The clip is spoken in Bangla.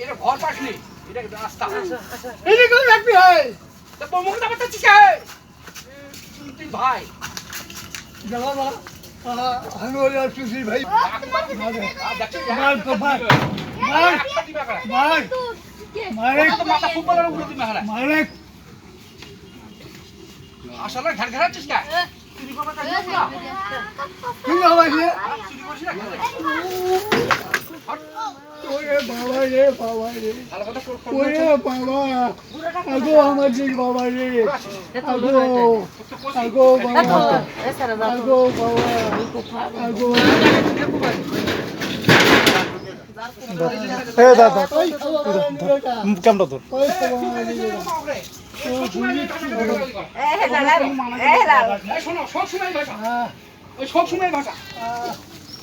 এটা ঘর পাসনি এটা রাস্তা এটা কেউ রাখবি হয় তা তোর মুখে দাবার চাচ্ছিস তুই ভাই জানা না আমি ওই আর ভাই মার তো মার মার মার মারে মাথা ফুটবলের উপরে তুই মেহারা মারে আসলে ঘাট ঘাটাচ্ছিস কে চুরি করবার কাজ না কি বাবা রে চুরি করিস না ওরে বাবা রে বাবা রে। ভালো কথা কর ওরে বাবা। আগো আমার যে বাবা রে। আগো আগো বাবা। আগো বাবা। আগো। এ দাদা ক্যামেরা ধর। ওই বাবা রে। এই শোনো সব সময় ভাষা। সব সময় ভাষা।